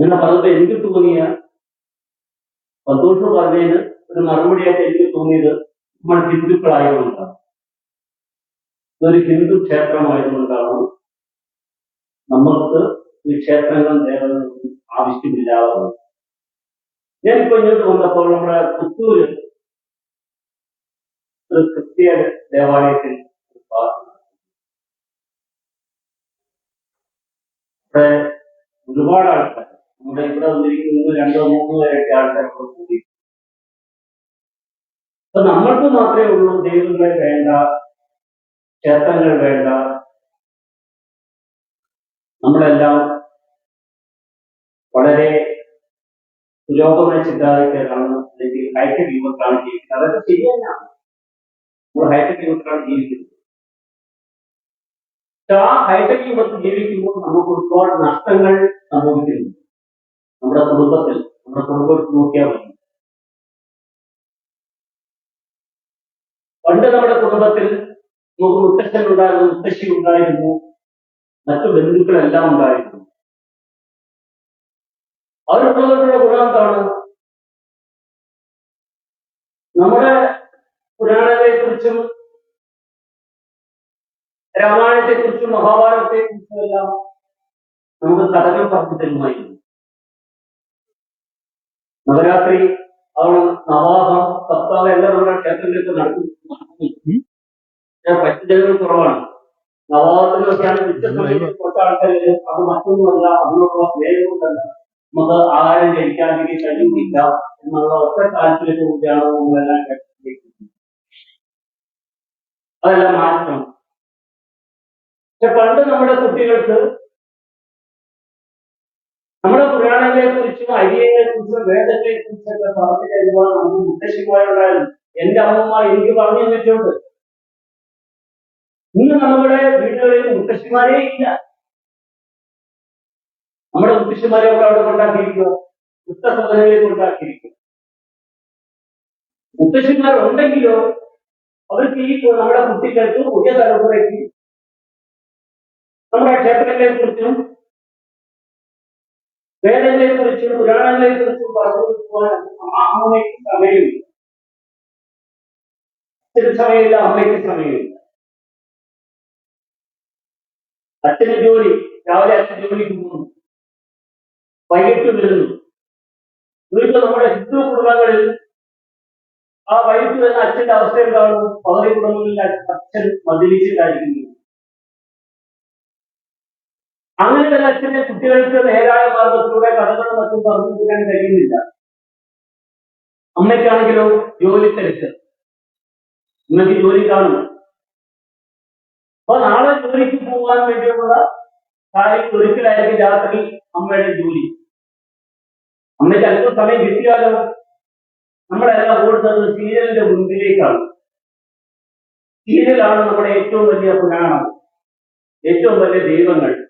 അങ്ങനെ പറഞ്ഞത് എനിക്ക് തോന്നിയ സന്തോഷം പറഞ്ഞതിന് ഒരു മറുപടിയായിട്ട് എനിക്ക് തോന്നിയത് നമ്മൾ ഹിന്ദുക്കളായതുകൊണ്ടാണ്. ഇതൊരു ഹിന്ദു ക്ഷേത്രമായതുകൊണ്ടാണ് നമ്മൾക്ക് ഈ ക്ഷേത്രങ്ങൾ നേടുന്നതും ആവശ്യമില്ലാതെ ഞാൻ ഞാനിപ്പോ ഇങ്ങോട്ട് വന്നപ്പോൾ നമ്മുടെ പുത്തൂര് ഒരു ക്രിസ്തീയ ദേവാലയത്തിൽ ഒരുപാട് ആൾക്കാർ നമ്മുടെ ഇവിടെ വന്നിരിക്കുന്നത് രണ്ടോ മൂന്നോ പേരൊക്കെ ആൾക്കാർ ഇവിടെ കൂടി. അപ്പൊ നമ്മൾക്ക് മാത്രമേ ഉള്ളൂ ദൈവങ്ങൾ വേണ്ട ക്ഷേത്രങ്ങൾ വേണ്ട. നമ്മളെല്ലാം വളരെ പുരോഗമന ചിന്താഗതിക്കാരാണ്. അല്ലെങ്കിൽ ഹൈടെക് യുവത്താണ് ജീവിക്കുന്നത്. അതൊക്കെ ശരിയല്ല നമ്മൾ ഹൈടെക് യുവത്താണ് ജീവിക്കുന്നത്. ആ ഹൈടെക് യുവത്ത് ജീവിക്കുമ്പോൾ നമുക്ക് ഒരുപാട് നഷ്ടങ്ങൾ സംഭവിക്കുന്നു നമ്മുടെ കുടുംബത്തിൽ നമ്മുടെ കുടുംബത്തിൽ നോക്കിയാൽ മതി. പണ്ട് നമ്മുടെ കുടുംബത്തിൽ നമുക്ക് മുത്തച്ഛൻ ഉണ്ടായിരുന്നു മുത്തശ്ശി ഉണ്ടായിരുന്നു മറ്റു ബന്ധുക്കളെല്ലാം ഉണ്ടായിരുന്നു. അവരുള്ളവരുടെ ഗുണം എന്താണ്? നമ്മുടെ പുരാണങ്ങളെ കുറിച്ചും രാമായണത്തെ കുറിച്ചും മഹാഭാരതത്തെ കുറിച്ചും എല്ലാം നമുക്ക് കഥകൾ പറഞ്ഞു തരുമായിരുന്നു നവരാത്രി അവിടെ നവാഹം സപ്താഹം എല്ലാം നമ്മുടെ ക്ഷേത്രങ്ങളിലൊക്കെ നടക്കും. ഞാൻ പറ്റുജനങ്ങൾ കുറവാണ്. നവാഹത്തിലൊക്കെയാണ് സമയത്ത് കുറച്ച് ആൾക്കാർ അത് മറ്റൊന്നുമല്ല അതിനുള്ള സ്നേഹം കൊണ്ടല്ല നമുക്ക് ആഹാരം കഴിക്കാതിരിക്കാൻ കഴിയുന്നില്ല എന്നുള്ള ഒറ്റ താല്പര്യത്തെ കുറിച്ചാണ് നമ്മളെല്ലാം അതെല്ലാം മാറ്റണം. പക്ഷെ പണ്ട് നമ്മുടെ കുട്ടികൾക്ക് നമ്മുടെ പുരാണങ്ങളെ കുറിച്ചും വേദങ്ങളെ കുറിച്ചൊക്കെ പറഞ്ഞു കഴിയുമ്പോൾ നമുക്ക് മുത്തശ്ശിമാരുണ്ടായിരുന്നു എന്റെ അമ്മമാർ എനിക്ക് പറഞ്ഞു തന്നിട്ടുണ്ട്. ഇന്ന് നമ്മുടെ വീടുകളിൽ മുത്തശ്ശിമാരേ ഇല്ല. നമ്മുടെ മുത്തശ്ശിമാരെ ഒക്കെ അവിടെ കൊണ്ടാക്കിയിരിക്കുക. മുത്തസഹനെ കൊണ്ടാക്കിയിരിക്കുക. മുത്തശ്ശിമാർ ഉണ്ടെങ്കിലോ അവർക്ക് ഈ നമ്മുടെ കുട്ടികൾക്ക് പുതിയ തലമുറയ്ക്ക് നമ്മുടെ ക്ഷേത്രങ്ങളെ കുറിച്ചും വേദങ്ങളെ കുറിച്ചും പുരാണങ്ങളെ കുറിച്ചും പറഞ്ഞു കൊടുക്കുവാൻ അമ്മയ്ക്ക് സമയമില്ല. അച്ഛന് സമയമില്ല അമ്മയ്ക്ക് സമയമില്ല. അച്ഛന് ജോലി രാവിലെ അച്ഛൻ ജോലിക്ക് പോകുന്നു. വൈകിട്ട് വരുന്നു. വീട്ടിൽ നമ്മുടെ ഹിന്ദു കുടുംബങ്ങളിൽ ആ വൈകിട്ട് വരുന്ന അച്ഛന്റെ അവസ്ഥ എന്താണ് പകുതി കുടുംബങ്ങളിൽ അച്ഛൻ മദ്യപിച്ചിട്ടായിരിക്കുന്നു അങ്ങനെ ഒരു അച്ഛനെ കുട്ടികൾക്ക് നേരായ മാർഗത്തിലൂടെ കഥകളും മറ്റും പറഞ്ഞു കൊടുക്കാൻ കഴിയുന്നില്ല. അമ്മയ്ക്കാണെങ്കിലോ ജോലി തിരക്ക്. ഇന്നത്തെ ജോലി കാണും. അപ്പൊ നാളെ ജോലിക്ക് പോകാൻ വേണ്ടിയുള്ള കാര്യം ഒരിക്കലായിരിക്കും രാത്രി അമ്മയുടെ ജോലി. അമ്മയ്ക്ക് അല്പം സമയം കിട്ടിയാലോ? നമ്മളെല്ലാം ഓടുന്നത് സീരിയലിന്റെ മുൻപിലേക്കാണ്. സീരിയലാണ് നമ്മുടെ ഏറ്റവും വലിയ പുരാണം. ഏറ്റവും വലിയ ദൈവങ്ങൾ.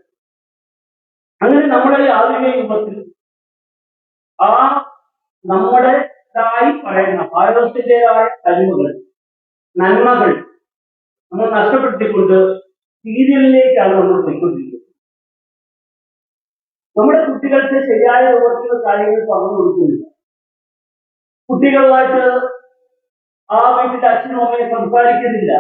നമ്മുടെ ഈ ആധുനിക യുഗത്തിൽ ആ നമ്മുടേതായി പറയുന്ന ഭാരതത്തിന്റെതായ കഴിവുകൾ നന്മകൾ നമ്മൾ നഷ്ടപ്പെടുത്തിക്കൊണ്ട് സീരിയലിലേക്കാണ് നമ്മൾ പോയിക്കൊണ്ടിരിക്കുന്നത്. നമ്മുടെ കുട്ടികൾക്ക് ശരിയായ രൂപത്തിലുള്ള കാര്യങ്ങൾ പറഞ്ഞു കൊടുക്കുന്നില്ല. കുട്ടികളുമായിട്ട് ആ വീട്ടിലെ അച്ഛനും അമ്മയും സംസാരിക്കുന്നില്ല.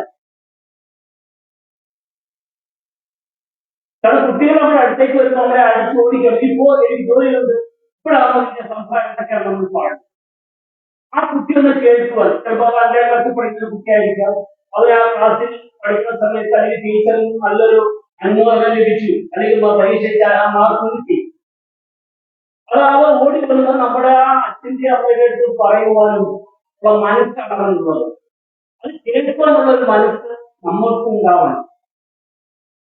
കാരണം കുട്ടികൾ നമ്മുടെ അടുത്തേക്ക് വരുമ്പോൾ നമ്മളെ അടിച്ചു ഓടിക്കണം ഇപ്പോ എനിക്ക് ജോലിയുണ്ട് ഇപ്പോഴാണ് ഇതിന്റെ സംസാരത്തൊക്കെ നമ്മൾ പാടുന്നത്? ആ കുട്ടി ഒന്ന് കേൾക്കുവാൻ ചിലപ്പോൾ രണ്ടാം ക്ലാസ്സിൽ പഠിക്കുന്ന കുട്ടിയായിരിക്കാം. അവർ ആ ക്ലാസ്സിൽ പഠിക്കുന്ന സമയത്ത് അല്ലെങ്കിൽ ടീച്ചറിൽ നിന്ന് നല്ലൊരു അനുമോദനം ലഭിച്ചു. അല്ലെങ്കിൽ പരീക്ഷയ്ക്ക് ആ മാർക്ക് കിട്ടി. അത് അവ ഓടി വന്ന് നമ്മുടെ ആ അച്ഛന്റെ അമ്മയുടെ അടുത്ത് പറയുവാനും മനസ്സാണെന്നുള്ളത് അത് കേൾക്കാനുള്ള ഒരു മനസ്സ് നമ്മൾക്കും ഉണ്ടാവണം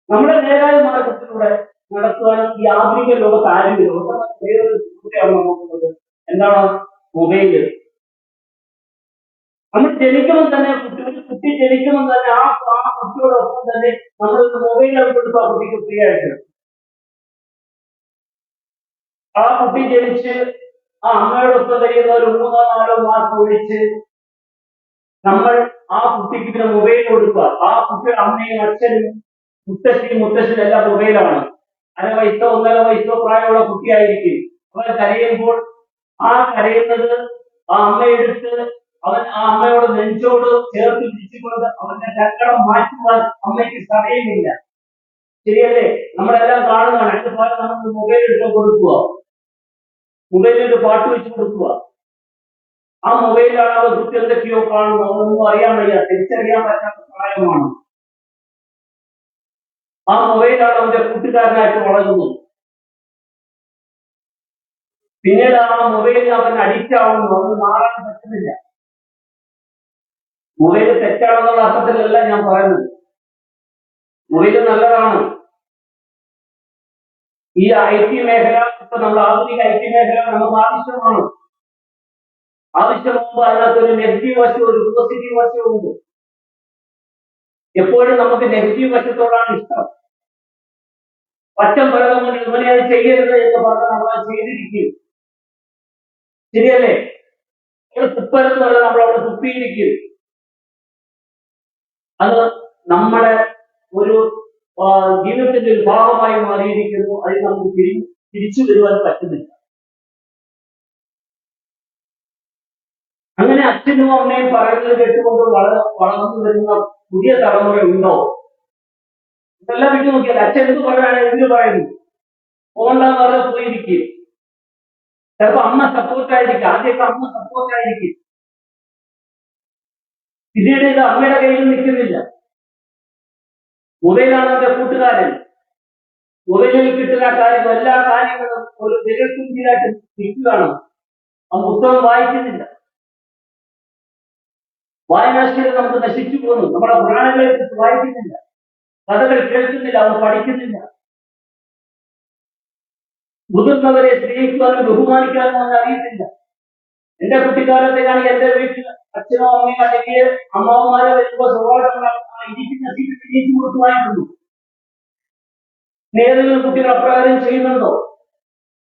നമ്മുടെ നേരായ മാർഗത്തിലൂടെ നടത്തുവാനും ഈ ആധുനിക ലോകത്ത് ആരെങ്കിലും നോക്കുന്നത്. എന്താണ്? മൊബൈൽ നമ്മൾ ജനിക്കുമ്പോൾ തന്നെ കുട്ടി കുട്ടി ജനിക്കുമ്പോൾ തന്നെ ആ ആ കുട്ടിയോടൊപ്പം തന്നെ നമ്മൾ മൊബൈൽ കൊടുത്ത് ആ കുട്ടിക്ക് ഫ്രീ ആയിട്ട് ആ കുട്ടി ജനിച്ച് ആ അമ്മയോടൊപ്പം കഴിയുന്ന ഒരു മൂന്നോ നാലോ മാസം ഒഴിച്ച് നമ്മൾ ആ കുട്ടിക്ക് പിന്നെ മൊബൈൽ കൊടുക്കുക. ആ കുട്ടിയുടെ അമ്മയും അച്ഛനും മുത്തശ്ശിയും മുത്തശ്ശൻ എല്ലാം മൊബൈലാണ്. അര വയസ്സോ ഒന്നര വയസ്സോ പ്രായമുള്ള കുട്ടിയായിരിക്കും. അവൻ കരയുമ്പോൾ ആ കരയുന്നത് ആ അമ്മയെടുത്ത് അവൻ ആ അമ്മയോട് നെഞ്ചോട് ചേർത്ത് പിടിച്ചുകൊണ്ട് അവന്റെ സങ്കടം മാറ്റുവാൻ അമ്മയ്ക്ക് സമയമില്ല. ശരിയല്ലേ? നമ്മളെല്ലാം കാണുന്നതാണ് അതിന്റെ പകരം നമുക്ക് മൊബൈൽ എടുത്ത് കൊടുക്കുക. മൊബൈലിൽ ഒരു പാട്ട് വെച്ച് കൊടുക്കുക. ആ മൊബൈലിലാണ് അവർ കുട്ടി എന്തൊക്കെയോ കാണുന്നു അവനൊന്നും അറിയാൻ വയ്യ. തിരിച്ചറിയാൻ പറ്റാത്ത പ്രായമാണ്. ആ മൊബൈലാണ് അവന്റെ കൂട്ടുകാരനായിട്ട് വളരുന്നത്. പിന്നീട് ആ മൊബൈലിന് അവൻ അഡിക്റ്റ് ആവുന്നു അവന് മാറാൻ പറ്റുന്നില്ല. മൊബൈൽ തെറ്റാണെന്നുള്ള അർത്ഥത്തിലല്ല ഞാൻ പറയുന്നത്. മൊബൈൽ നല്ലതാണ്. ഈ ഐ ടി മേഖല ഇപ്പൊ നമ്മൾ ആധുനിക ഐ ടി മേഖല നമുക്ക് ആവശ്യമാണ്. ആവശ്യമാകുമ്പോൾ അതിനകത്ത് ഒരു നെഗറ്റീവ് വശവും ഒരു പോസിറ്റീവ് വശവും ഉണ്ട്. എപ്പോഴും നമുക്ക് നെഗറ്റീവ് വശത്തോടാണ് ഇഷ്ടം. പച്ചം കൊണ്ട് ഇതുപോലെ അത് ചെയ്യരുത് എന്ന് പറഞ്ഞ് നമ്മൾ അത് ചെയ്തിരിക്കും. ശരിയല്ലേ? ഇവിടെ തുപ്പരുന്ന് പറഞ്ഞാൽ നമ്മൾ അവിടെ തുപ്പിയിരിക്കും അത് നമ്മുടെ ഒരു ജീവിതത്തിന്റെ ഒരു ഭാഗമായി മാറിയിരിക്കുന്നു. അതിൽ നമുക്ക് തിരി തിരിച്ചു വരുവാൻ പറ്റുന്നില്ല. അങ്ങനെ അച്ഛനും അമ്മയും പറയുന്നത് കേട്ടുകൊണ്ട് വള വളർന്നു വരുന്ന പുതിയ തലമുറ ഉണ്ടോ ഇതെല്ലാം വിട്ടു നോക്കിയാൽ അച്ഛൻ എന്ത് പറയാനാണ് എന്ത് പറയുന്നു? പോകണ്ടെന്ന് പറഞ്ഞാൽ പോയിരിക്കും ചിലപ്പോ അമ്മ സപ്പോർട്ടായിരിക്കും ആദ്യമൊക്കെ അമ്മ സപ്പോർട്ടായിരിക്കും പിന്നീട് ഇത് അമ്മയുടെ കയ്യിൽ നിൽക്കുന്നില്ല. മൊബൈലാണ് എന്റെ കൂട്ടുകാരൻ. മൊബൈലിൽ കിട്ടുന്ന കാര്യം എല്ലാ കാര്യങ്ങളും ഒരു വിരൽത്തുമ്പിലായിട്ട് നിൽക്കുകയാണ്. ആ പുസ്തകം വായിക്കുന്നില്ല. വായനാശീലം നമുക്ക് നശിച്ചു പോകുന്നു. നമ്മുടെ പുരാണങ്ങളെ വായിക്കുന്നില്ല. കഥകൾ കേൾക്കുന്നില്ല അവർ പഠിക്കുന്നില്ല. മുതിർന്നവരെ സ്നേഹിക്കുവാനും ബഹുമാനിക്കാനും അവർ അറിയത്തില്ല. എന്റെ കുട്ടിക്കാലത്തേക്കാണ് എന്റെ വീട്ടിൽ അച്ഛനോ അമ്മയോ അല്ലെങ്കിൽ അമ്മാവന്മാരോ വരുമ്പോ സഹോദരങ്ങളാണ് ഇരിക്കുന്ന സീറ്റ് കൊടുക്കുവാനുള്ളൂ ഏതെങ്കിലും കുട്ടികൾ അപ്രകാരം ചെയ്യുന്നുണ്ടോ?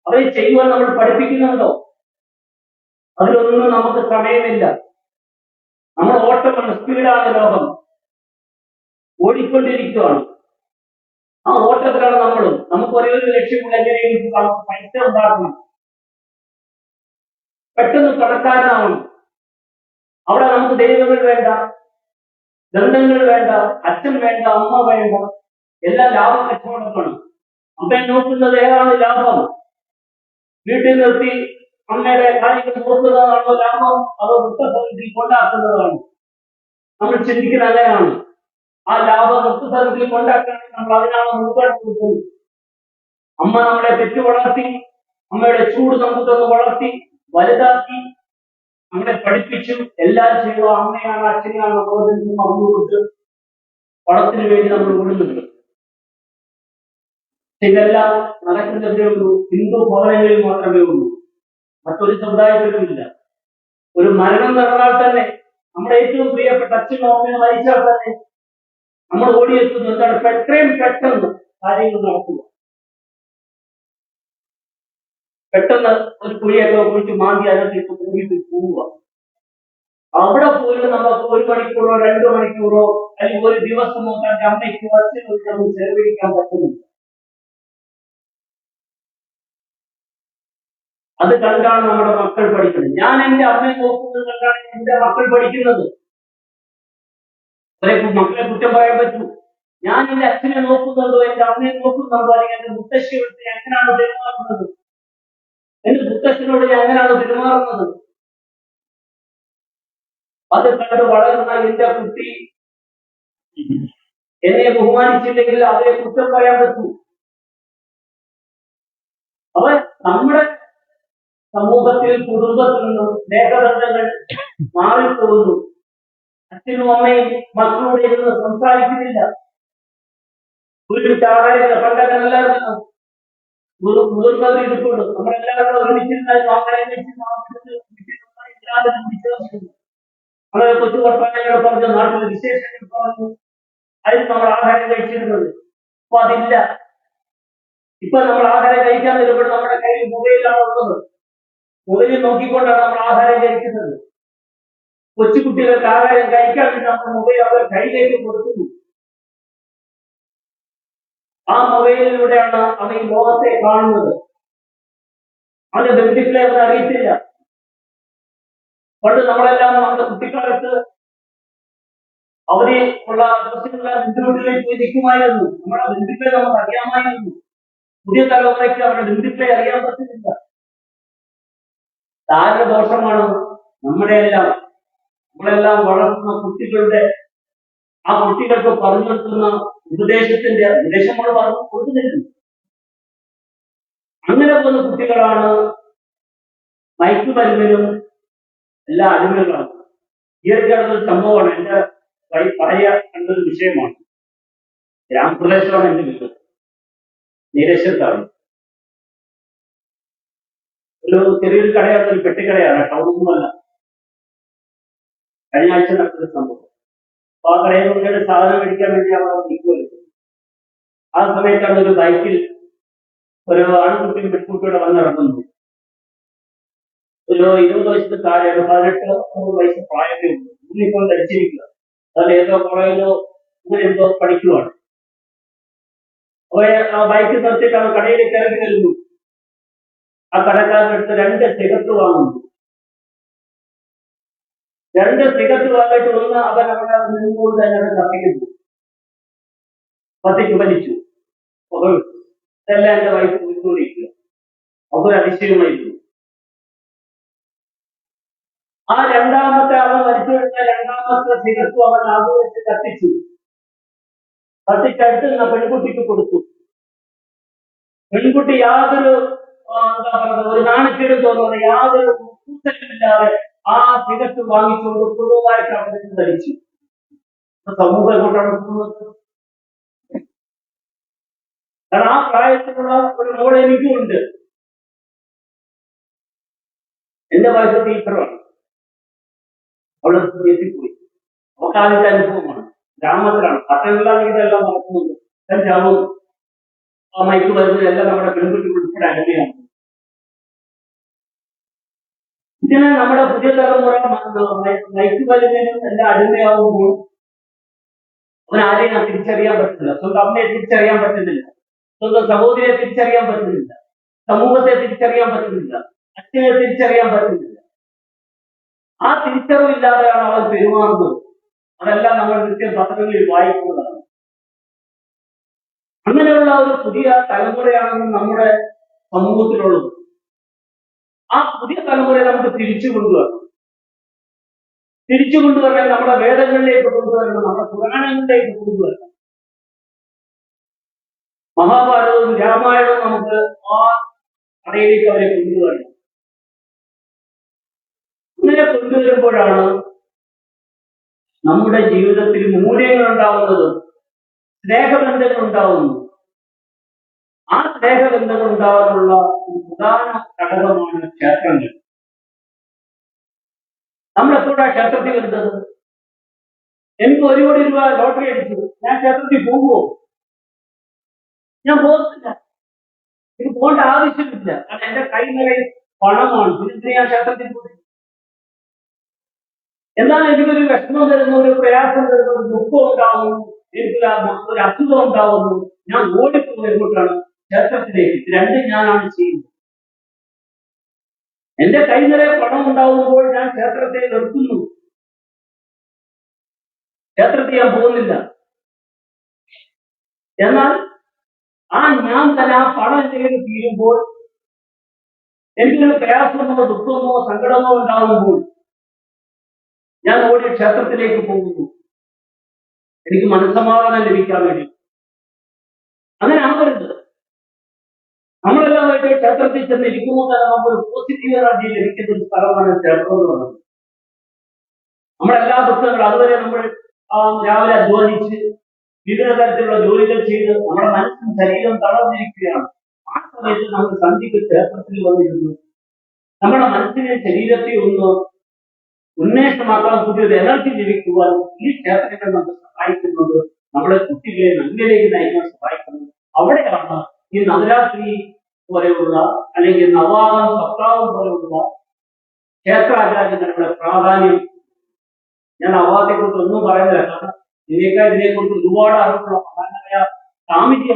അവരെ ചെയ്യുവാൻ നമ്മൾ പഠിപ്പിക്കുന്നുണ്ടോ? അതിലൊന്നും നമുക്ക് സമയമില്ല. നമ്മൾ ഓട്ടമാണ് സ്പീഡാണ് ലോകം. ഓടിക്കൊണ്ടിരിക്കുകയാണ്. ആ ഓട്ടത്തിലാണ് നമ്മളും. നമുക്ക് ഒരേ ഒരു ലക്ഷ്യമുള്ള എങ്ങനെയെങ്കിലും പൈസ ഉണ്ടാക്കണം. പെട്ടെന്ന് പണക്കാരനാവണം. അവിടെ നമുക്ക് ദൈവങ്ങൾ വേണ്ട ബന്ധങ്ങൾ വേണ്ട അച്ഛൻ വേണ്ട അമ്മ വേണ്ട എല്ലാം ലാഭ കച്ചവടമാണ്. അമ്മയെ നോക്കുന്നത് ഏതാണ് ലാഭം? വീട്ടിൽ നിർത്തി അമ്മയുടെ കാര്യങ്ങൾ നോക്കുന്നതാണോ ലാഭം? അതോ വൃത്തസമിതി കൊണ്ടാക്കുന്നതാണ്? നമ്മൾ ചിന്തിക്കുന്നത് അങ്ങനെയാണ്. ആ ലാഭം വൃത്തസമിതി കൊണ്ടാക്കുകയാണെങ്കിൽ നമ്മൾ അതിനാണ് മുൻഗണന കൊടുക്കുന്നത്. അമ്മ നമ്മളെ തെറ്റ് വളർത്തി അമ്മയുടെ ചൂട് നമുക്ക് തന്ന് വളർത്തി വലുതാക്കി നമ്മളെ പഠിപ്പിച്ചു എല്ലാം ചെയ്തു അമ്മയാണ് അച്ഛനെയാണ് ബോധത്തിൽ നിന്ന് കൊടുത്ത് പണത്തിന് വേണ്ടി നമ്മൾ വിടുന്നുണ്ട് ഇതെല്ലാം നടക്കുന്നതേ ഉള്ളൂ. ഹിന്ദു ഭവനങ്ങളിൽ മാത്രമേ ഉള്ളൂ. മറ്റൊരു സമുദായത്തിലും ഇല്ല. ഒരു മരണം നടന്നാൽ തന്നെ നമ്മുടെ ഏറ്റവും പ്രിയപ്പെട്ട അച്ഛനും അമ്മയും മരിച്ചാൽ തന്നെ നമ്മൾ ഓടിയെത്തുന്നു. എന്താണ്? എത്രയും പെട്ടെന്ന് കാര്യങ്ങൾ നടക്കുക പെട്ടെന്ന് ഒരു കുഴിയൊക്കെ കുഴിച്ച് മാന്തി അതിനകത്ത് കൂടിയിട്ട് പോവുക. അവിടെ പോലും നമുക്ക് ഒരു മണിക്കൂറോ രണ്ടു മണിക്കൂറോ അല്ലെങ്കിൽ ഒരു ദിവസമോ തന്റെ അമ്മയ്ക്ക് അച്ഛനും നമുക്ക് ചെലവഴിക്കാൻ പറ്റുന്നില്ല. അത് കണ്ടാണ് നമ്മുടെ മക്കൾ പഠിക്കുന്നത്. ഞാൻ എന്റെ അമ്മയെ നോക്കുന്നത് കണ്ടാണ് എന്റെ മക്കൾ പഠിക്കുന്നത്. മക്കളെ കുറ്റം പറയാൻ പറ്റൂ. ഞാൻ എന്റെ അച്ഛനെ നോക്കുന്നുണ്ടോ എന്റെ അമ്മയെ നോക്കുന്നുണ്ടോ അല്ലെങ്കിൽ എന്റെ മുത്തശ്ശിയോട് എങ്ങനെയാണ് പെരുമാറുന്നത്? എന്റെ മുത്തശ്ശനോട് ഞാൻ എങ്ങനെയാണ് പെരുമാറുന്നത്? അത് കണ്ട് വളർന്ന എന്റെ കുട്ടി എന്നെ ബഹുമാനിച്ചില്ലെങ്കിൽ അവരെ കുറ്റം പറയാൻ പറ്റൂ. അവൻ നമ്മുടെ സമൂഹത്തിൽ കുടുംബത്തിൽ നിന്നും സ്നേഹബന്ധങ്ങൾ മാറിപ്പോകുന്നു. അച്ഛനും അമ്മയും മക്കളോട് ഇരുന്ന് സംസാരിക്കുന്നില്ല. പറഞ്ഞു നാട്ടിലെ വിശേഷങ്ങൾ പറഞ്ഞു. അതിന് നമ്മൾ ആഹാരം കഴിച്ചിരുന്നത്. അപ്പൊ അതില്ല. ഇപ്പൊ നമ്മൾ ആഹാരം കഴിക്കാൻ വരുമ്പോൾ നമ്മുടെ കയ്യിൽ മൊബൈലാണ് ഉള്ളത്. മൊബൈലിൽ നോക്കിക്കൊണ്ടാണ് നമ്മൾ ആഹാരം കഴിക്കുന്നത്. കൊച്ചുകുട്ടികൾക്ക് ആഹാരം കഴിക്കാൻ വേണ്ടി നമ്മൾ മൊബൈൽ അവർ കയ്യിലേക്ക് കൊടുക്കുന്നു. ആ മൊബൈലിലൂടെയാണ് അവർ ഈ ലോകത്തെ കാണുന്നത്. അവന്റെ ബന്ധുക്കളെ അവൻ അറിയത്തില്ല. പണ്ട് നമ്മളെല്ലാം നമ്മുടെ കുട്ടിക്കാലത്ത് അവരെ ഉള്ള കുറച്ചുള്ള ബന്ധുക്കളിലേക്ക് പോയി നിൽക്കുമായിരുന്നു. നമ്മുടെ ബന്ധുക്കളെ നമുക്ക് അറിയാമായിരുന്നു. പുതിയ തലമുറയ്ക്ക് അവരുടെ ബന്ധുക്കളെ അറിയാൻ പറ്റുന്നില്ല. താരദോഷമാണ് ദോഷമാണ് നമ്മുടെ എല്ലാം നമ്മളെല്ലാം വളർത്തുന്ന കുട്ടികളുടെ ആ കുട്ടികൾക്ക് പറഞ്ഞു കൊടുക്കുന്ന ഉപദേശത്തിന്റെ ഉപദേശം നമ്മൾ പറഞ്ഞു കൊടുക്കുന്നില്ല അങ്ങനെ പോകുന്ന കുട്ടികളാണ് മയക്കുമരുന്നിനും എല്ലാ അടിമകളാണ് ഈ ഒരു സംഭവമാണ്. എന്റെ പറയാൻ കണ്ടൊരു വിഷയമാണ്. ഗ്രാമപ്രദേശമാണ് എന്റെ വീട്. നീരേശ്വരത്താണ് ഒരു ചെറിയൊരു കടയാണ് ഒരു പെട്ടിക്കടയാണ് ടൗണൊന്നുമല്ല. കഴിഞ്ഞ ആഴ്ച നടന്നൊരു സംഭവം. അപ്പൊ ആ കടയിൽ കൊണ്ടുപോയി സാധനം മേടിക്കാൻ വേണ്ടി അവർ നിൽക്കുമല്ലോ ആ സമയത്താണ് ഒരു ബൈക്കിൽ ഒരു ആൺകുട്ടിയും പെൺകുട്ടിയുടെ വന്നിറങ്ങുന്നു ഒരു ഇരുപത് വയസ്സിന് താഴെ ഒരു പതിനെട്ട് അറുപത് വയസ്സ് പ്രായമേ ഉള്ളൂ. ഇന്നിപ്പോൾ ധരിച്ചിരിക്കുക. അതായത് ഏതോ കോളേജിലോ അങ്ങനെ എന്തോ പഠിക്കുവാണ്. അപ്പൊ ആ ബൈക്ക് നിർത്തിയിട്ട് അവൻ കടയിലേക്ക് ഇറങ്ങി വരുന്നു. ആ കടക്കാരനടുത്ത് രണ്ട് സിഗരറ്റ് വാങ്ങുന്നു. രണ്ട് തികച്ചു വാങ്ങിയിട്ട് ഒന്ന് അവൻ അവിടെ നിന്നുകൊണ്ട് തന്നെ അവൻ കത്തിക്കുന്നു പതിക്ക് വലിച്ചു പുകവിട്ടു ഇതെല്ലാം എന്റെ വൈഫ് പോയിക്കൊണ്ടിരിക്കുക അവർ അതിശയമായിരുന്നു ആ രണ്ടാമത്തെ അവൻ വലിച്ചു കഴിഞ്ഞ രണ്ടാമത്തെ തികച്ചു അവൻ ആഗ്രഹിച്ച് കത്തിച്ചു. കത്തിച്ചടുത്ത് പെൺകുട്ടിക്ക് കൊടുത്തു. പെൺകുട്ടി യാതൊരു എന്താ പറയുന്നത് ഒരു നാണക്കേടും തോന്നുന്നത് യാതൊരു കൂട്ടലുമില്ലാതെ ആ തികച്ച് വാങ്ങിച്ചുകൊണ്ട് പൊതുവായിട്ട് അവിടെ നിന്ന് ധരിച്ചു സമൂഹം എങ്ങോട്ടാണ് പോകുന്നത്? കാരണം ആ പ്രായത്തിലുള്ള ഒരു മോഡ് എനിക്കും ഉണ്ട് എന്റെ വയസ്സ് ടീച്ചറാണ്. അവിടെ എത്തിപ്പോയി അവർക്ക് ആദ്യത്തെ അനുഭവമാണ്. ഗ്രാമത്തിലാണ്. പട്ടണങ്ങളിലാണ് ഇതെല്ലാം നടക്കുന്നത്. കഞ്ചാവും ആ വരുന്നത് എല്ലാം നമ്മുടെ പെൺകുട്ടി ഉൾപ്പെടെ അടിമയാണ് ഇതിനെ നമ്മുടെ പുതിയ തലമുറ മയക്ക് വരുന്നതിനും എല്ലാം അടിമയാവുമ്പോൾ അവനാരെയും തിരിച്ചറിയാൻ പറ്റുന്നില്ല. സ്വന്തം അമ്മയെ തിരിച്ചറിയാൻ പറ്റുന്നില്ല. സ്വന്തം സഹോദരിയെ തിരിച്ചറിയാൻ പറ്റുന്നില്ല. സമൂഹത്തെ തിരിച്ചറിയാൻ പറ്റുന്നില്ല. അച്ഛനെ തിരിച്ചറിയാൻ പറ്റുന്നില്ല. ആ തിരിച്ചറിവില്ലാതെയാണ് അവൻ പെരുമാറുന്നത്. അതെല്ലാം നമ്മൾ നിത്യം പത്രങ്ങളിൽ വായിക്കുന്നതാണ്. അങ്ങനെയുള്ള ഒരു പുതിയ തലമുറയാണ് നമ്മുടെ സമൂഹത്തിലുള്ളത്. ആ പുതിയ തലമുറയെ നമുക്ക് തിരിച്ചു കൊണ്ടുവരണം തിരിച്ചു കൊണ്ടുവരണം നമ്മുടെ വേദങ്ങളിലേക്ക് കൊണ്ടുവരണം നമ്മുടെ പുരാണങ്ങളിലേക്ക് കൊണ്ടുവരണം മഹാഭാരതവും രാമായണവും നമുക്ക് ആ കടയിലേക്ക് അവരെ കൊണ്ടുവരണം അങ്ങനെ കൊണ്ടുവരുമ്പോഴാണ് നമ്മുടെ ജീവിതത്തിൽ മൂല്യങ്ങൾ ഉണ്ടാവുന്നതും സ്നേഹബന്ധങ്ങൾ ഉണ്ടാവുന്നു ആ സ്നേഹബന്ധങ്ങൾ ഉണ്ടാകാനുള്ള പ്രധാന ഘടകമാണ് ക്ഷേത്രങ്ങൾ? നമ്മൾ എപ്പോഴാ ക്ഷേത്രത്തിൽ വരുന്നത്? എനിക്ക് ഒരു കോടി രൂപ ലോട്ടറി അടിച്ചു. ഞാൻ ക്ഷേത്രത്തിൽ പോകുമോ ഞാൻ പോകത്തില്ല. എനിക്ക് പോകേണ്ട ആവശ്യമില്ല. കാരണം എന്റെ കൈ നിറയെ പണമാണ്. പിന്നെ ഞാൻ ക്ഷേത്രത്തിൽ പോയി എന്നാൽ എനിക്കൊരു വിഷമം വരുന്നു ഒരു പ്രയാസം വരുന്നു ഒരു ദുഃഖം ഉണ്ടാവുന്നു എനിക്കൊരു ഒരു അസുഖം ഉണ്ടാവുന്നു? ഞാൻ ഓടിപ്പോകും എങ്ങോട്ടാണ്? ക്ഷേത്രത്തിലേക്ക് രണ്ട് ഞാനാണ് ചെയ്യുന്നത്. എന്റെ കൈ നിറയെ പണം ഉണ്ടാവുമ്പോൾ ഞാൻ ക്ഷേത്രത്തെ നിർത്തുന്നു. ക്ഷേത്രത്തിൽ ഞാൻ പോകുന്നില്ല. എന്നാൽ ആ ഞാൻ തന്നെ ആ പണം എന്തെങ്കിലും തീരുമ്പോൾ എനിക്കൊരു പ്രയാസമോ ദുഃഖമോ സങ്കടമോ ഉണ്ടാകുമ്പോൾ ഞാൻ ഓടി ക്ഷേത്രത്തിലേക്ക് പോകുന്നു. എനിക്ക് മനസ്സമാധാനം ലഭിക്കാൻ വേണ്ടി അങ്ങനെ ആവരുത് നമ്മളെല്ലാമായിട്ട് ക്ഷേത്രത്തിൽ ചെന്ന് ഇരിക്കുമ്പോൾ തന്നെ നമുക്കൊരു പോസിറ്റീവ് എനർജി ലഭിക്കുന്ന ഒരു സ്ഥലമാണ് ക്ഷേത്രം എന്ന് പറയുന്നത് നമ്മുടെ എല്ലാ പുസ്തകങ്ങളും അതുവരെ നമ്മൾ രാവിലെ അധ്വാനിച്ച് വിവിധ തരത്തിലുള്ള ജോലികൾ ചെയ്ത് നമ്മുടെ മനസ്സും ശരീരം തളർന്നിരിക്കുകയാണ്. ആ സമയത്ത് നമ്മൾ സന്ധിക്ക് ക്ഷേത്രത്തിൽ വന്നിരുന്നു. നമ്മുടെ മനസ്സിനെ ശരീരത്തെ ഒന്ന് ഉന്മേഷമാക്കാൻ പുതിയൊരു എനർജി ലഭിക്കുവാൻ ഈ ക്ഷേത്രങ്ങൾ നമ്മൾ സഹായിക്കുന്നത് നമ്മളെ കുട്ടികളെ നന്മയിലേക്ക് നയിക്കാൻ സഹായിക്കുന്നത് അവിടെയാണ് ഈ നവരാത്രി പോലെയുള്ള അല്ലെങ്കിൽ നവാദം സപ്താഹം പോലെയുള്ള ക്ഷേത്രാചാര്യങ്ങളുടെ പ്രാധാന്യം. ഞാൻ നവാഹത്തെ കുറിച്ച് ഒന്നും പറയുന്നില്ല. കാരണം ഇതിനേക്കാൾ ഇതിനെക്കുറിച്ച് ഒരുപാട് അറിവുള്ള മഹാനായ സ്വാമിജി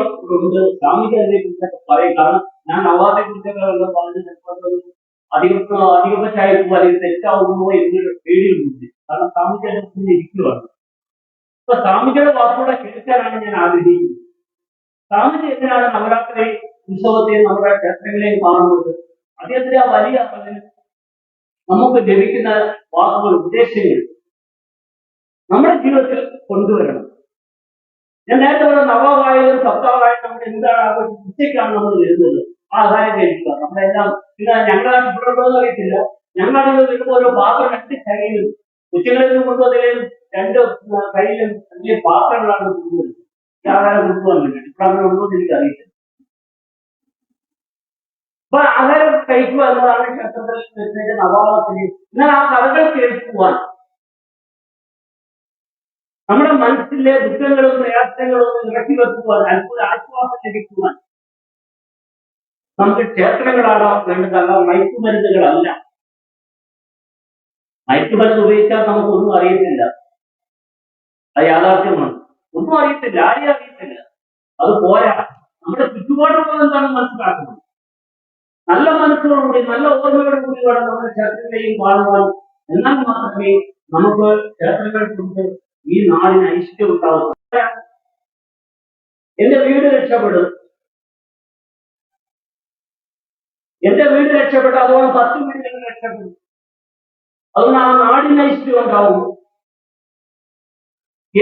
ഉണ്ട് സ്വാമിജി അതിനെ കുറിച്ചൊക്കെ പറയും. കാരണം ഞാൻ നവാബെ കുറിച്ചൊക്കെ പറഞ്ഞ് ചിലപ്പോൾ അധികം അധികപക്ഷായിരിക്കും അല്ലെങ്കിൽ തെറ്റാവുമോ എന്നൊരു പേടിയുണ്ട്. കാരണം സ്വാമിജി അതിനെ കുറിച്ച് ഇരിക്കുകയാണ് അപ്പൊ സ്വാമിജിയുടെ വാക്കുകൂടെ കേൾക്കാനാണ് ഞാൻ ആഗ്രഹിക്കുന്നത്. സ്വാമിജി എന്തിനാണ് നവരാത്രി ഉത്സവത്തെ നമ്മുടെ ക്ഷേത്രങ്ങളെയും കാണുന്നത്. അദ്ദേഹത്തിന്റെ ആ വലിയ നമുക്ക് ലഭിക്കുന്ന വാക്കുകൾ ഉദ്ദേശങ്ങൾ നമ്മുടെ ജീവിതത്തിൽ കൊണ്ടുവരണം. ഞാൻ നേരത്തെ പറഞ്ഞ നവവായാലും സപ്താവായാലും നമ്മൾ എന്താണ് ആഘോഷം ഉച്ചയ്ക്കാണ് നമ്മൾ വരുന്നത്. ആ ആഹാരം കഴിക്കുക. നമ്മളെല്ലാം പിന്നെ ഞങ്ങളാണ് ഇവിടെ ഉണ്ടോന്ന് അറിയത്തില്ല. ഞങ്ങളാണെങ്കിൽ വരുമ്പോൾ ഓരോ പാത്രം രണ്ട് കൈയിലും ഉച്ചകളിൽ നിന്ന് കൊണ്ടുവന്നതിലും രണ്ട് കയ്യിലും അല്ലെങ്കിൽ പാത്രങ്ങളാണ് കൊണ്ടുവരുന്നത്. ആഹാരം കൊണ്ടുപോകാൻ വേണ്ടി ഇവിടെ അങ്ങനെ ഉണ്ടോ എനിക്ക് അറിയില്ല അപ്പൊ ആഹാരം കഴിക്കുക എന്നതാണ് ക്ഷേത്രത്തിൽ വരുന്നതിന്റെ നവാളത്തിന് എന്നാൽ ആ കഥകൾ കേൾക്കുവാൻ നമ്മുടെ മനസ്സിലെ ദുഃഖങ്ങളും പ്രയാസങ്ങളും ഇറക്കി വെക്കുവാൻ അല്പം ആശ്വാസം ലഭിക്കുവാൻ നമുക്ക് ക്ഷേത്രങ്ങളാണ് വേണ്ടതല്ല മയക്കുമരുന്നുകളല്ല. മയക്കുമരുന്ന് ഉപയോഗിച്ചാൽ നമുക്കൊന്നും അറിയത്തില്ല. അത് യാഥാർത്ഥ്യമാണ്. ഒന്നും അറിയത്തില്ല ആരെയും അറിയത്തില്ല. അത് പോരാ. നമ്മുടെ ചുറ്റുപാടുകൾ എന്താണ് മനസ്സിലാക്കുന്നത്? നല്ല മനസ്സോടുകൂടി നല്ല ഓർമ്മയോടുകൂടി കൂടി വേണം നമ്മുടെ ക്ഷേത്രങ്ങളെയും കാണുവാൻ എന്നാൽ മാത്രമേ നമുക്ക് ക്ഷേത്രങ്ങൾ കൊണ്ട് ഈ നാടിന് ഐശ്വര്യം ഉണ്ടാവും എന്റെ വീട് രക്ഷപ്പെടും. എന്റെ വീട് രക്ഷപ്പെട്ടു അതുകൊണ്ട് പത്ത് വീടുകൾ രക്ഷപ്പെടും. അതുകൊണ്ട് ആ നാടിന് ഐശ്വര്യം ഉണ്ടാവും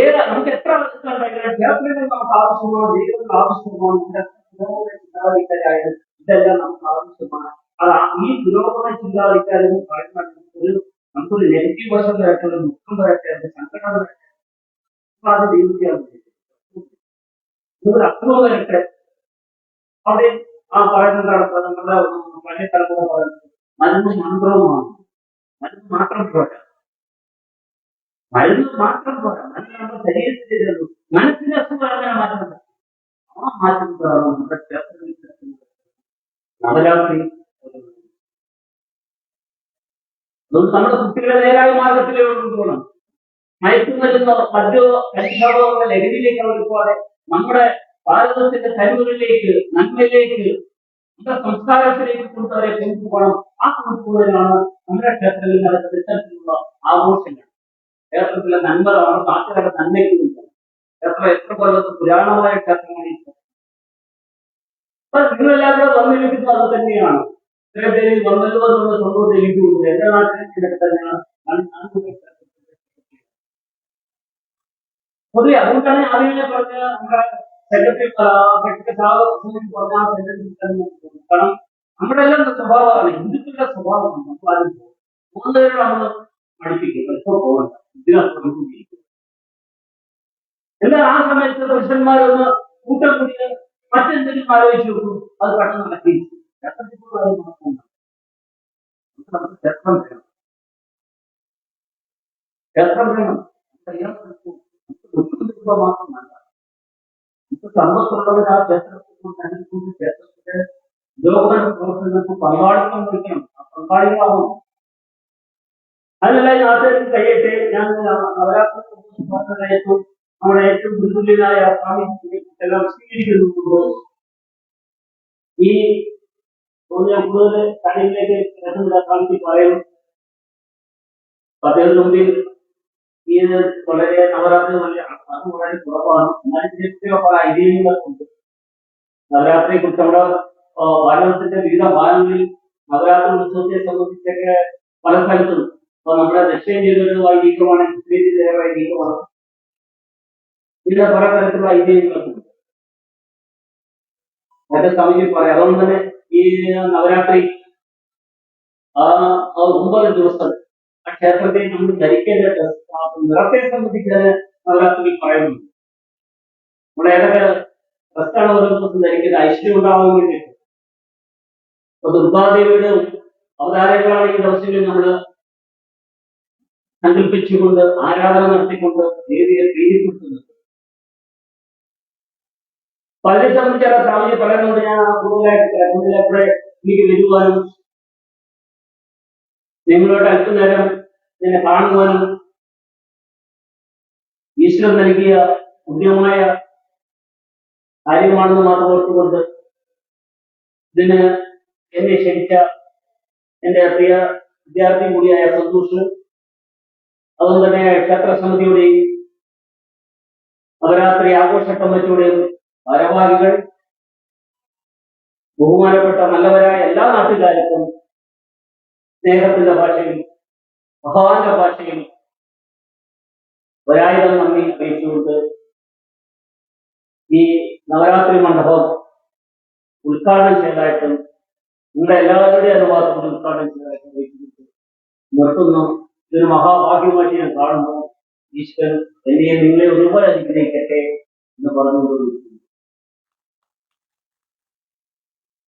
ഏത് നമുക്ക് എത്ര ക്ഷേത്രങ്ങൾ നമുക്ക് ആവശ്യമാണ് ദൈവത്തിന് ആവശ്യമാണ് പുരോഗമന ചിന്താഗതിക്കാരായാലും ഇതെല്ലാം നമുക്ക് ആവശ്യമാണ്. അത് ഈ പുരോഗമന ചിന്താഗതിക്കാരെന്ന് പറയുന്ന ഒരു നമുക്കൊരു നെഗറ്റീവ് വശം വരട്ടെ ദുഃഖം വരട്ടെ ഒരു സങ്കടം വരട്ടെ അത് ദൈവത്തെയാണ് ഒരു അസുഖം വരട്ടെ. അവിടെ ആ പറയുന്നതാണ് നമ്മുടെ പഴയ തലമുറ പറയുന്നത്. മരുന്ന് മന്ത്രവുമാണ്. മരുന്ന് മാത്രം പോരാ. മരുന്ന് മാത്രം പോരാ. മരുന്ന് നമ്മുടെ ശരീരത്തിൽ ചെല്ലുന്നു മനസ്സിന്റെ പറഞ്ഞാൽ മരുന്ന് ആ മാറ്റം പറഞ്ഞു നമ്മുടെ ക്ഷേത്രത്തിൽ നവരാത്രി നമ്മുടെ കുട്ടികളെ നേരായ മാർഗത്തിലേക്ക് കൊണ്ടുപോകണം. മയക്കുമരുന്നോ മദ്യോ എന്ന ലഹരിയിലേക്ക് അവർ പോകാതെ നമ്മുടെ ഭാരതത്തിന്റെ കഴിവുകളിലേക്ക് നന്മയിലേക്ക് നമ്മുടെ സംസ്കാരത്തിലേക്ക് കൊണ്ടവരെ കൊണ്ടുപോകണം. ആ കൊണ്ടുപോകലാണ് നമ്മുടെ ക്ഷേത്രങ്ങളിൽ നടക്കുന്ന ഇത്തരത്തിലുള്ള ആഘോഷങ്ങൾ. ക്ഷേത്രത്തിലെ നന്മകളാണ് നാട്ടുകാരുടെ നന്മയ്ക്ക്. ക്ഷേത്രം എത്ര കൊല്ലത്ത് പുരാണമായ ക്ഷേത്രമാണ് ഈ ക്ഷേത്രം. അപ്പൊ നിങ്ങളെല്ലാവരും വന്നിരിക്കുന്നത് അത് തന്നെയാണ്. ഇത്രയും പേര് വന്നല്ലോ എന്നുള്ള സന്തോഷം എനിക്കുണ്ട് എന്റെ നാട്ടിൽ ഇതൊക്കെ തന്നെയാണ്. പൊതുവെ അതുകൊണ്ടാണ് ആദ്യമേ പറഞ്ഞ നമ്മുടെ സെക്രട്ടറി സെക്രട്ടറി പറഞ്ഞ സെക്രട്ടറി കാരണം നമ്മുടെ എല്ലാം സ്വഭാവമാണ്. ഹിന്ദുക്കളുടെ സ്വഭാവമാണ്. നമ്മൾ ആരും മൂന്നുപേരും നമ്മൾ പഠിപ്പിക്കും. ഇപ്പൊ പോകണ്ട. ഇതിനകത്ത് നമുക്ക് എന്നാൽ ആ സമയത്ത് പുരുഷന്മാരൊന്ന് കൂട്ടം കൂടി മറ്റെന്തെങ്കിലും ആലോചിച്ച് നോക്കും. അത് പെട്ടെന്ന് നടക്കി ക്ഷേത്രം വേണം. ക്ഷേത്രം വേണം. മാത്രമല്ല സമ്പത്തുള്ളവർ ആ ക്ഷേത്രത്തിൽ ക്ഷേത്രത്തിന്റെ ലോകന പ്രവർത്തനങ്ങൾക്ക് പങ്കാളിത്തം വഹിക്കണം ആ പങ്കാളികളാവും അതിനല്ല ഈ നാട്ടുകാർക്ക് കഴിയട്ടെ ഞാൻ നവരാത്രി നമ്മുടെ ഏറ്റവും സ്വാമി എല്ലാം സ്വീകരിക്കുന്നു ഈ കൂടുതൽ കാര്യങ്ങളിലേക്ക് കിടക്കുന്ന സ്വാമിക്ക് പറയും അദ്ദേഹത്തിന് മുമ്പിൽ ഈ വളരെ നവരാത്രി വലിയ അത് വളരെ കുറവാണ്. എന്നാലും ഐതിഹ്യങ്ങളുണ്ട് നവരാത്രിയെ കുറിച്ച് നമ്മുടെ ഭാരതത്തിന്റെ വിവിധ ഭാഗങ്ങളിൽ നവരാത്രി ഉത്സവത്തെ സംബന്ധിച്ചൊക്കെ പല സ്ഥലത്തും ഇപ്പൊ നമ്മുടെ ദക്ഷിണേന്ത്യയിൽ ഒരു വൈദികമാണ് ഉത്തരേന്ത്യയിലെ വൈദികമാണ്. ഇതിന്റെ പല തരത്തിലുള്ള ഐതിഹ്യങ്ങളുണ്ട് അതൊക്കെ സമയം പറയാം. അതുകൊണ്ട് തന്നെ ഈ നവരാത്രി ആ ഒമ്പത് ദിവസം ആ ക്ഷേത്രത്തെ നമ്മൾ ധരിക്കേണ്ട നിറത്തെ സംബന്ധിച്ച് നവരാത്രി പറയുന്നു നമ്മുടെ ഏതൊക്കെ ഡ്രസ്സാണ് ഓരോ ദിവസം ധരിക്കുന്നത് ഐശ്വര്യം ഉണ്ടാവാൻ വേണ്ടിയിട്ട്. അപ്പൊ ദുർഗാദേവിയുടെ അവതാരങ്ങളാണ് ദിവസങ്ങളിൽ നമ്മൾ സങ്കല്പിച്ചുകൊണ്ട് ആരാധന നടത്തിക്കൊണ്ട് ദേവിയെ പ്രീതിപ്പെടുത്തുന്നത് പലരെ സംബന്ധിച്ചാൽ സ്വാമിജി പറയുന്നുണ്ട് ഞാൻ കൂടുതലായിട്ട് കൂടുതലെപ്പോഴെ എനിക്ക് വരുവാനും നിങ്ങളോട് അല്പനേരം എന്നെ കാണുവാനും ഈശ്വരൻ നൽകിയ പുണ്യമായ കാര്യമാണെന്ന് മാത്രം ഓർത്തുകൊണ്ട് ഇതിന് എന്നെ ക്ഷണിച്ച എന്റെ പ്രിയ വിദ്യാർത്ഥി കൂടിയായ സന്തോഷ് അതുകൊണ്ട് തന്നെ ക്ഷേത്ര സമിതിയുടെയും നവരാത്രി ആഘോഷ കമ്മിറ്റിയുടെയും ഭാരവാഹികൾ ബഹുമാനപ്പെട്ട നല്ലവരായ എല്ലാ നാട്ടുകാർക്കും സ്നേഹത്തിന്റെ ഭാഷയിൽ ഭഗവാന്റെ ഭാഷയിൽ ഒരായിരം നന്ദി അറിയിച്ചുകൊണ്ട് ഈ നവരാത്രി മണ്ഡപം ഉദ്ഘാടനം ചെയ്തായിട്ടും നിങ്ങളുടെ എല്ലാവരുടെയും അനുവാദം ഉദ്ഘാടനം അറിയിച്ചുകൊണ്ട് നിർത്തുന്നു. ഇതൊരു മഹാഭാഗ്യമായിട്ട് ഞാൻ കാണുന്നു ഈശ്വരൻ എന്നെ നിങ്ങളെ ഒരുപോലെ അനുഗ്രഹിക്കട്ടെ എന്ന് പറഞ്ഞുകൊണ്ട്